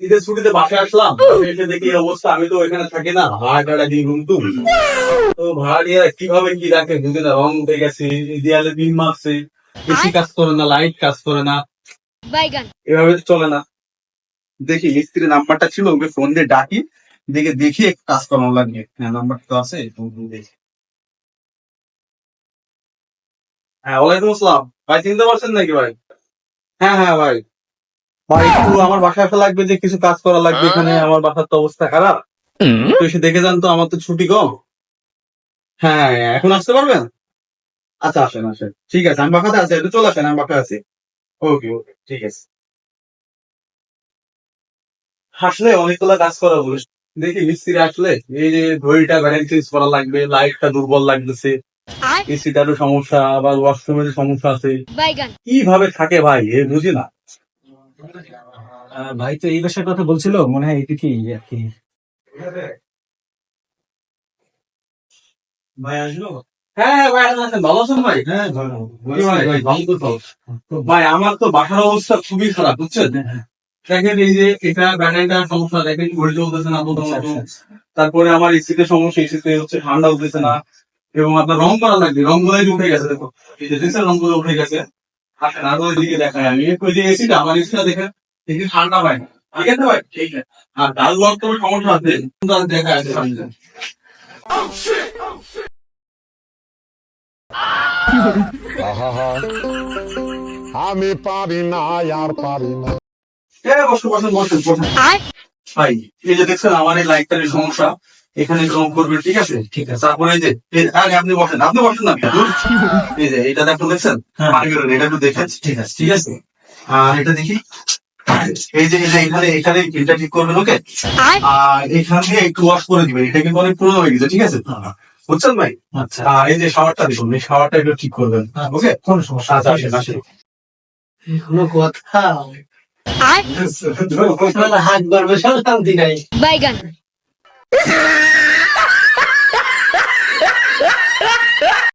ঈদের ছুটিতে বাসায় আসলাম এসে দেখি অবস্থা আমি তো এখানে থাকি না ভাড়া টাড়া দিই রুম তো ভাড়া কীভাবে কি রাখে বুঝি না রং উঠে গেছে দেয়ালে বিল মারছে এসি কাজ করে না লাইট কাজ করে না। এভাবে তো চলে না। দেখি মিস্ত্রির নাম্বারটা ছিল ওকে ফোন দিয়ে ডাকি দেখে দেখি কাজ করানো লাগবে হ্যাঁ নাম্বার তো আছে দেখি। হ্যাঁ ওয়ালাইকুম আসসালাম। ভাই চিনতে পারছেন নাকি ভাই? হ্যাঁ হ্যাঁ ভাই। ভাই একটু আমার বাসায় আসা লাগবে যে কিছু কাজ করা লাগবে এখানে আমার বাসার তো অবস্থা খারাপ। তো এসে দেখে যান তো আমার তো ছুটি কম। হ্যাঁ হ্যাঁ, এখন আসতে পারবেন? আচ্ছা আসেন আসেন। ঠিক আছে আমি বাসাতে আছি একটু চলে আসেন আমি বাসায় আছি। ওকে ওকে ঠিক আছে। আসলে অনেকগুলো কাজ করা বলে দেখি মিস্ত্রি আসলে এই যে ঘড়িটা ব্যালেন্স চেঞ্জ করা লাগবে লাইটটা দুর্বল লাগতেছে। এসিটারও সমস্যা আবার ওয়াশরুমের সমস্যা আছে। কীভাবে থাকে ভাই? এ বুঝি না। ভাই তো এই বিষয়ের কথা বলছিল মনে হয় এদিকেই আর কি। ভাই আসলো? হ্যাঁ ভাই আসেন, আসেন। ভালো আছেন ভাই? হ্যাঁ ভাই ভাই ভালো। তো ভাই আমার তো বাসার অবস্থা খুবই খারাপ বুঝছেন? দেখেন এই যে এটা ব্যাটারিটার সমস্যা দেখেন ঘড়ি চলতেছে না প্রথমত। তারপরে আমার এসিতে সমস্যা এসিতে হচ্ছে ঠান্ডা উঠতেছে না। এবং আপনার রং করা লাগবে। রং গুলাই উঠে গেছে দেখো। এই যে দেখছেন রংগুলো উঠে গেছে আসেন আরও দিকে দেখায় আমি। ওই যে এসিটা আমার এসিটা দেখেন দেখি ঠান্ডা পায় না। ঠিক আছে ভাই? ঠিক আছে। আর ডাল লক তো সমস্যা আছে? দেখা আছে সামনে। আমি পারি না আর পারি না। এ, বসুন বসুন বসুন বসুন। ভাই এই যে দেখছেন আমার এই লাইটটার সমস্যা। এখানে রং করবেন ঠিক আছে? ঠিক আছে তারপরে এই যে আরে আপনি বসেন আপনি বসেন না এই যে এটা দেখুন দেখছেন? হ্যাঁ। এটা একটু দেখেন ঠিক আছে ঠিক আছে? আর এটা দেখি। এই যে এখানে এখানে এটা ঠিক করবেন ওকে? আর? এখানে একটু ওয়াশ করে দিবেন এটা কিন্তু অনেক পুরনো হয়ে গেছে ঠিক আছে? বুঝছেন ভাই? আচ্ছা। আর এই যে শাওয়ারটা দেখুন এই শাওয়ারটা একটু ঠিক করবেন ওকে? কোন সমস্যা আচ্ছা আসেন আসেন। কোনো কথা। হাত বাড়বে শান্তি নাই। বাইগান। ¡Ah!